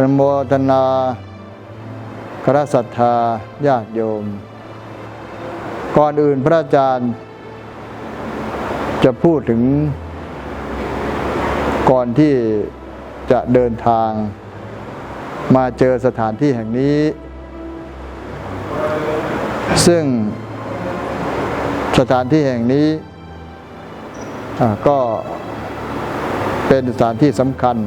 อนโมทนาคณะศรัทธาญาติโยม ก่อนอื่นพระอาจารย์ จะพูดถึง ก่อนที่จะเดินทาง มาเจอสถานที่แห่งนี้ ซึ่งสถานที่แห่งนี้ก็เป็นสถานที่สำคัญ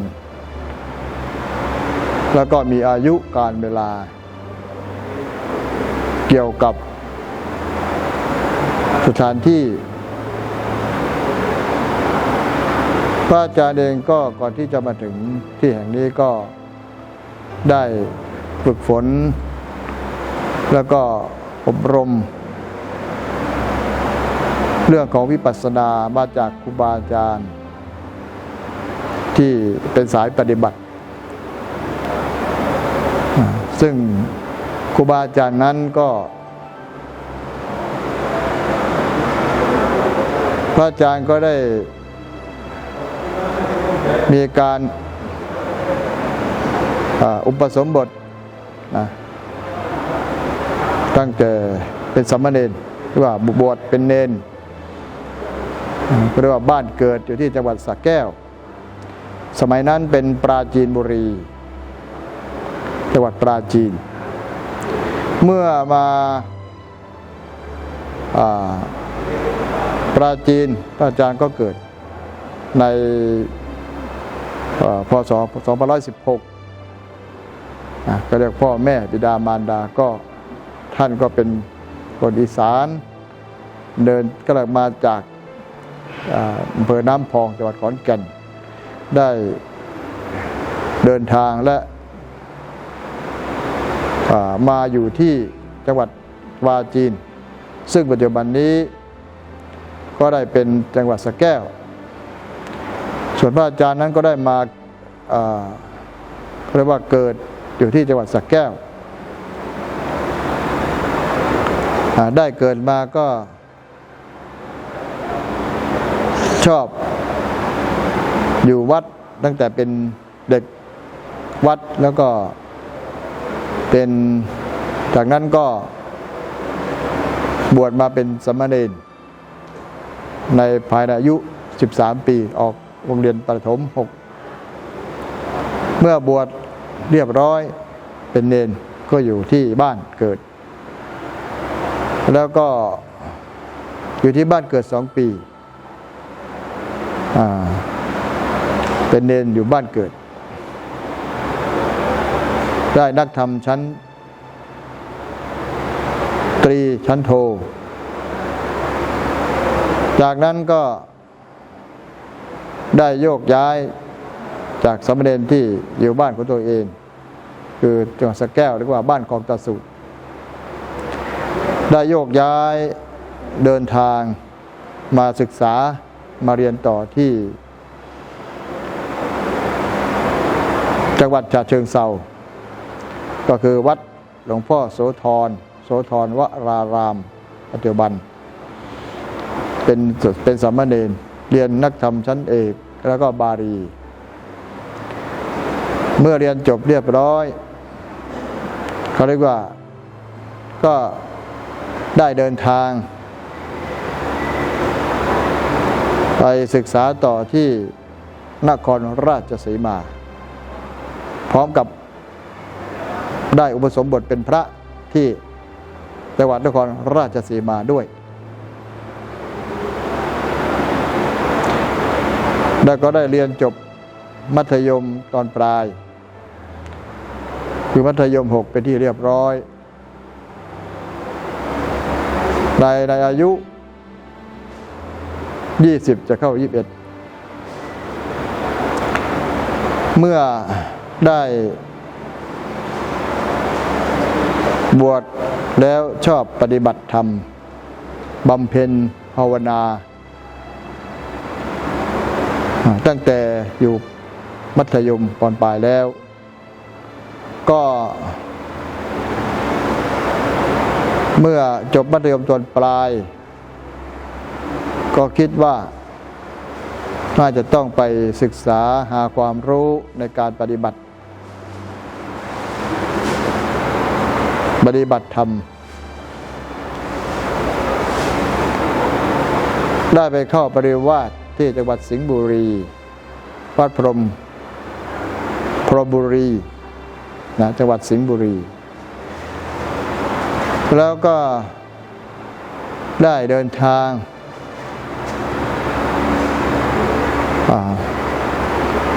แล้วก็มีอายุการเวลา เกี่ยวกับสถานที่ พระอาจารย์เองก็ก่อนที่จะมาถึงที่แห่งนี้ก็ได้ฝึกฝน แล้วก็อบรม เรื่องของวิปัสสนามาจากครูบาอาจารย์ ที่เป็นสายปฏิบัติ ซึ่งครูบาอาจารย์นั้นก็ พระอาจารย์ก็ได้มีการอุปสมบทนะตั้งแต่เป็นสามเณรหรือว่าบวชเป็นเนนเรียกว่าบ้านเกิดอยู่ที่จังหวัดสระแก้ว สมัยนั้นเป็นปราจีนบุรี จังหวัดปราจีน เมื่อมาอปราจีนพระอาจารย์ก็เกิดในพศ2516 ก็เรียกพ่อแม่บิดามารดาก็ท่านก็เป็นคนอีสานเดินก็เลยมาจากอำเภอน้ำพองจังหวัดขอนแก่น ได้เดินทางและ มาอยู่ที่จังหวัดวาจีน ซึ่งปัจจุบันนี้ก็ได้เป็นจังหวัดสะแก้ว ส่วนพระอาจารย์นั้นก็ได้มาเรียกว่าเกิดอยู่ที่จังหวัดสะแก้ว ได้เกิดมาก็ชอบอยู่วัดตั้งแต่เป็นเด็กวัดแล้วก็ เป็นจากนั้นก็บวชมาเป็นสมเณรในภายในอายุ 13 ปีออกโรงเรียนประถม 6 เมื่อบวชเรียบร้อยเป็นเนนก็อยู่ที่บ้านเกิด แล้วก็อยู่ที่บ้านเกิดสองปี เป็นเนนอยู่บ้านเกิด ได้นักธรรมชั้น ตรีชั้นโท จากนั้นก็ได้โยกย้ายจากสมเณรที่อยู่บ้านของตัวเอง คือจังหวัดสแก้วหรือว่าบ้านคลองตะสุได้โยกย้ายเดินทางมาศึกษามาเรียนต่อที่ จังหวัดฉะเชิงเซา ก็คือวัดหลวงพ่อโสธรโสธรวราราม ปัจจุบัน เป็นเป็นสามเณรเรียนนักธรรมชั้นเอกแล้วก็บาลีเมื่อเรียนจบเรียบร้อยเขาเรียกว่าก็ได้เดินทาง ไปศึกษาต่อที่นครราชสีมา พร้อมกับ ได้อุปสมบทเป็นพระที่จังหวัดนครราชสีมาด้วย แล้วก็ได้เรียนจบมัธยมตอนปลาย คือมัธยม6เป็นที่เรียบร้อยในในอายุ 20 จะเข้า 21 เมื่อได้ บวชแล้วชอบปฏิบัติธรรมบำเพ็ญภาวนา ตั้งแต่อยู่มัธยมตอนปลายแล้ว ก็เมื่อจบมัธยมตอนปลาย ก็คิดว่า น่าจะต้องไปศึกษาหาความรู้ในการปฏิบัติ ปฏิบัติธรรม ได้ไปเข้าปริวาสที่จังหวัดสิงห์บุรี วัดพรม พรบุรีนะจังหวัดสิงห์บุรี แล้วก็ได้เดินทาง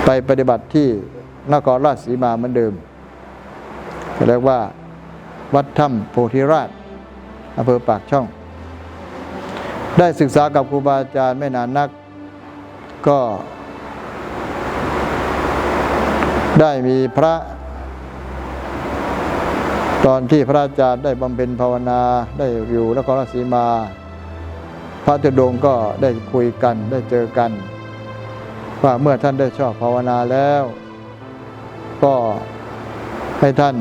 ไปปฏิบัติที่นครราชสีมาเหมือนเดิมเรียกว่า วัดถ้ำโพธิราชอำเภอปากช่อง ได้ศึกษากับครูบาอาจารย์ไม่นานนัก ก็ได้มีพระ ตอนที่พระอาจารย์ได้บำเพ็ญภาวนาได้อยู่นครราชสีมา พระเจดงก็ได้คุยกันได้เจอกัน ว่าเมื่อท่านได้ชอบภาวนาแล้ว ก็ให้ท่าน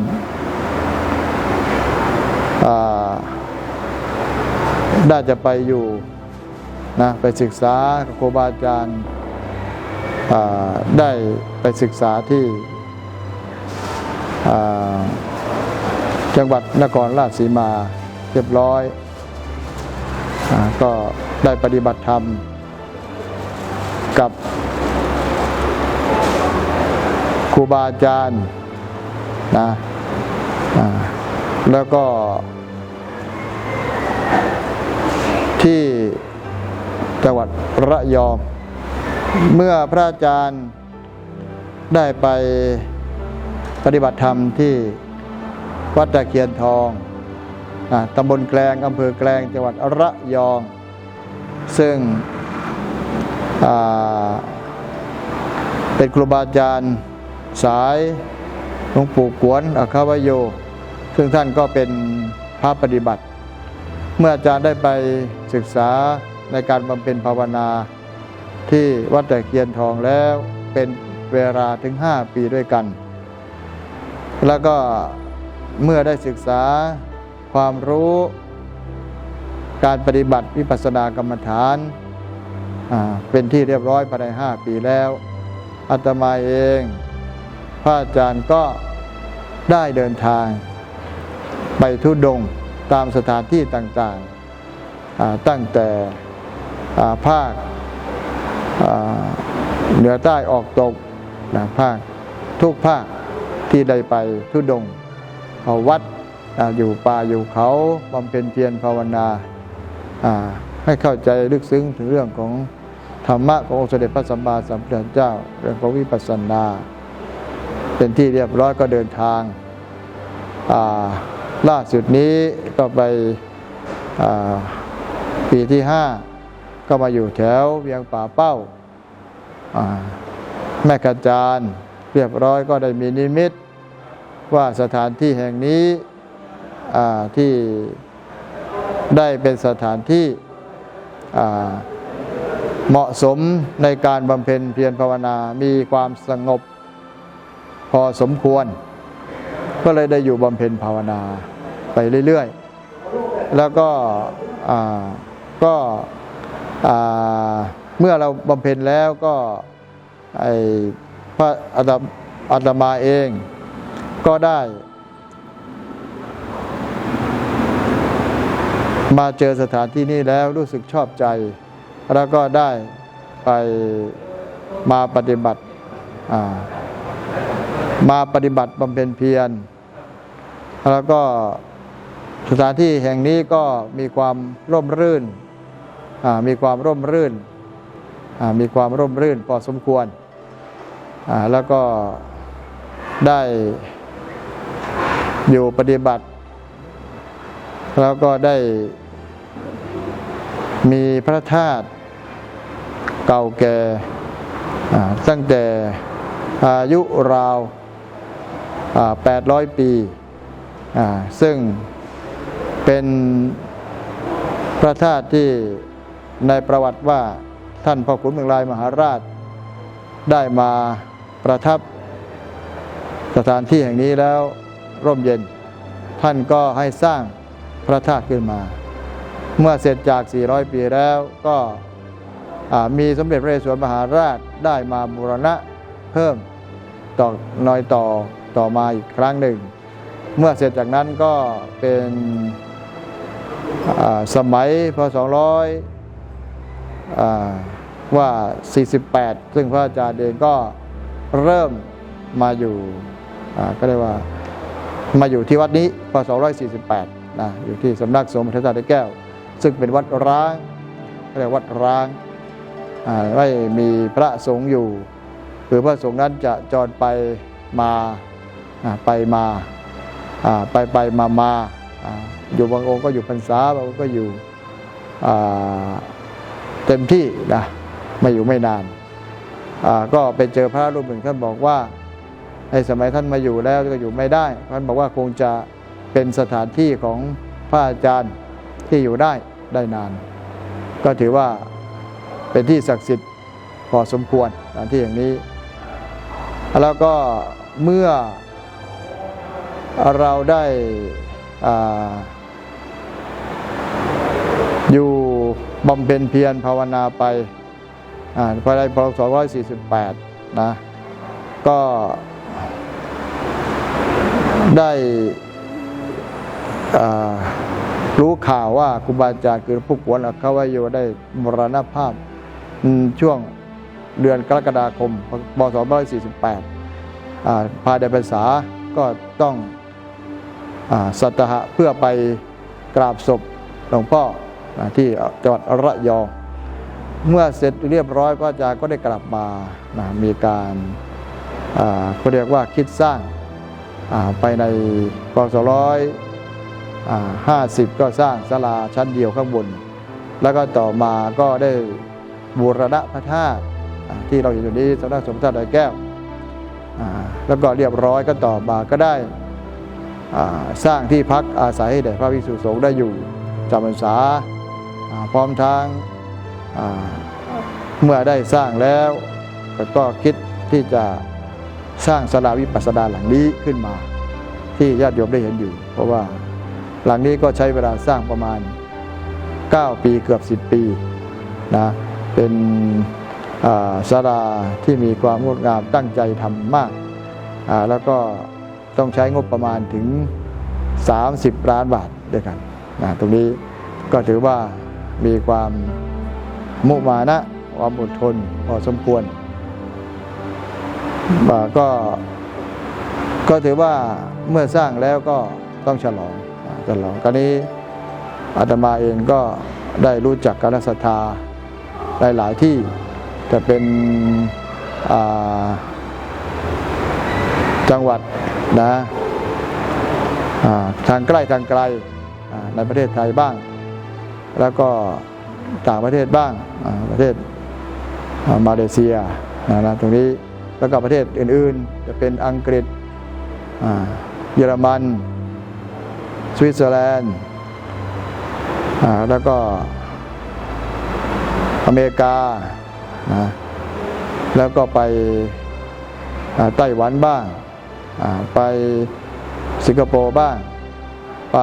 ได้จะไปอยู่นะไปศึกษากับครูบาอาจารย์ได้ไปศึกษาที่จังหวัดนครราชสีมาเรียบร้อยอก็ได้ปฏิบัติธรรมกับครูบาอาจารย์นะ แล้วก็ ที่จังหวัดระยอง เมื่อพระอาจารย์ได้ไปปฏิบัติธรรมที่วัดตะเคียนทองอตำบลแกลงอำเภอแกลงจังหวัดระยอง ซึ่งเป็นครูบาอาจารย์สายหลวงปู่กวนอคาวโย ซึ่งท่านก็เป็นพระปฏิบัติ เมื่ออาจารย์ได้ไปศึกษาในการบำเพ็ญภาวนาที่วัดตะเคียนทองแล้วเป็นเวลาถึง 5 ปีด้วยกัน แล้วก็เมื่อได้ศึกษาความรู้การปฏิบัติวิปัสสนากรรมฐาน เป็นที่เรียบร้อยภายใน5ปีแล้วอาตมาเอง พระอาจารย์ก็ได้เดินทาง ไปทุดงตามสถานที่ต่างๆ ตั้งแต่ภาคเหนือใต้ออกตกนะภาคทุกภาคที่ได้ไปทุดงเอาวัดอยู่ป่าอยู่เขาบำเพ็ญเพียรภาวนาให้เข้าใจลึกซึ้งถึงเรื่องของธรรมะขององค์เสด็จพระสัมมาสัมพุทธเจ้า เรื่องของวิปัสสนา เป็นที่เรียบร้อยก็เดินทางอ่า ล่าสุดนี้ก็ไปปีที่ห้าก็มาอยู่แถวเวียงป่าเป้า แม่กระจานเรียบร้อยก็ได้มีนิมิต ว่าสถานที่แห่งนี้ที่ได้เป็นสถานที่เหมาะสมในการบำเพ็ญเพียรภาวนา มีความสงบพอสมควร ก็เลยได้อยู่บำเพ็ญภาวนาไปเรื่อยๆ แล้วก็อ่าก็อ่าเมื่อเราบำเพ็ญแล้วก็ไอพระอาตอาตมาเองก็ได้มาเจอสถานที่นี้แล้วรู้สึกชอบใจ แล้วก็ได้ไปมาปฏิบัติมาปฏิบัติบำเพ็ญเพียร แล้วก็สถานที่แห่งนี้ก็มีความร่มรื่น มีความร่มรื่น มีความร่มรื่นพอสมควร แล้วก็ได้อยู่ปฏิบัติ แล้วก็ได้มีพระธาตุเก่าแก่ตั้งแต่อายุราว 800 ปี ซึ่งเป็นพระธาตุที่ในประวัติว่าท่านพ่อขุนเมืองลายมหาราช ได้มาประทับสถานที่แห่งนี้แล้วร่มเย็น ท่านก็ให้สร้างพระธาตุขึ้นมา เมื่อเสร็จจาก 400 ปีแล้วก็มีสมเด็จพระเรศวรมหาราชได้มาบูรณะเพิ่มต่อน้อยต่อต่อมาอีกครั้งหนึ่ง เมื่อเสร็จจากนั้นก็เป็นสมัยพศ200ว่า 48 ซึ่งพระอาจารย์เองก็เริ่มมาอยู่ก็เรียกว่ามาอยู่ที่วัดนี้พศ248นะอยู่ที่สำนักสงฆ์พระธาตุแก้ว ซึ่งเป็นวัดร้างเรียกวัดร้างไม่มีพระสงฆ์อยู่คือพระสงฆ์นั้นจะจรไปมาไปมา ไปไปมามาอยู่บางองค์ก็อยู่พรรษาบางองค์ก็อยู่เต็มที่นะไม่อยู่ไม่นาน ก็ไปเจอพระรูปหนึ่งท่านบอกว่าในสมัยท่านมาอยู่แล้วก็อยู่ไม่ได้ท่านบอกว่าคงจะเป็นสถานที่ของพระอาจารย์ที่อยู่ได้ได้นาน ก็ถือว่าเป็นที่ศักดิ์สิทธิ์พอสมควรสถานที่อย่างนี้ แล้วก็เมื่อ เราได้ออยู่บำเพ็ญเพียรภาวนาไปภายในพศ248 นะ ก็ได้รู้ข่าวว่าครูบาอาจารย์คือผู้กวนอควายโยได้มรณภาพช่วงเดือนกรกฎาคมพศ248อ่าภายในภาษาก็ต้อง สัตหะเพื่อไปกราบศพหลวงพ่อที่จังหวัดระยอง เมื่อเสร็จเรียบร้อยพระอาจารย์ก็ได้กลับมานะมีการเขาเรียกว่าคิดสร้างไปในพศร้อยห้าสิบก็สร้างศาลาชั้นเดียวข้างบน แล้วก็ต่อมาก็ได้บูรณะพระธาตุที่เราเห็นอยู่นี้สำนักสงฆ์ท่าดอยแก้วแล้วก็เรียบร้อยก็ต่อมาก็ได้ สร้างที่พักอาศัยให้แด่พระภิกษุสงฆ์ได้อยู่จำพรรษาพร้อมทั้งเมื่อได้สร้างแล้วก็คิดที่จะสร้างสลาวิปัสสนาหลังนี้ขึ้นมา ที่ญาติโยมได้เห็นอยู่ เพราะว่าหลังนี้ก็ใช้เวลาสร้างประมาณ 9 ปีเกือบ 10 ปีนะเป็นอ่าศาลาที่มีความงดงามตั้งใจทำมาก แล้วก็ ต้องใช้งบประมาณถึง 30 ล้านบาทด้วยกันนะตรงนี้ก็ถือว่ามีความมุมานะความอดทนพอสมควรอ่าก็ก็ถือว่าเมื่อสร้างแล้วก็ต้องฉลองฉลองคราวนี้อาตมาเองก็ได้รู้จักการศรัทธาหลาย ๆ ที่จะเป็นจังหวัด นะทางใกล้ทางไกลในประเทศไทยบ้าง แล้วก็ต่างประเทศบ้างประเทศมาเลเซียนะตรงนี้แล้วก็ประเทศอื่นๆ จะเป็นอังกฤษเยอรมัน สวิตเซอร์แลนด์แล้วก็อเมริกานะแล้วก็ไปไต้หวันบ้าง ไปสิงคโปร์บ้าง ไป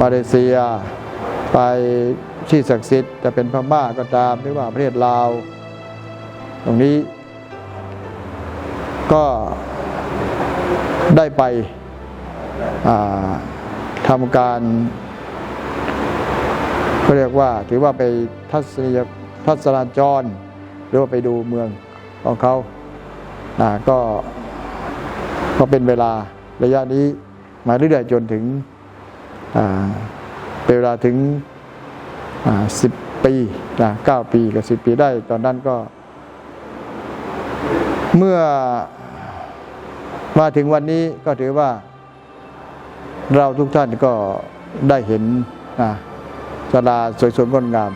มาเลเซีย ไปที่ศักดิ์สิทธิ์จะเป็นพม่าก็ตามหรือว่าประเทศลาว ตรงนี้ก็ได้ไปาทำการเขาเรียกว่าถือว่าไปทัศนียทัศนจร หรือว่าไปดูเมืองของเขา อ่าก็ก็เป็นเวลาระยะนี้มาเรื่อยๆจนถึงเป็นเวลาถึงสิบปีนะเก้าปีกับสิบปีได้ ตอนนั้นก็ เมื่อมาถึงวันนี้ก็ถือว่า เราทุกท่านก็ได้เห็นนะศาลาสวยสดงดงาม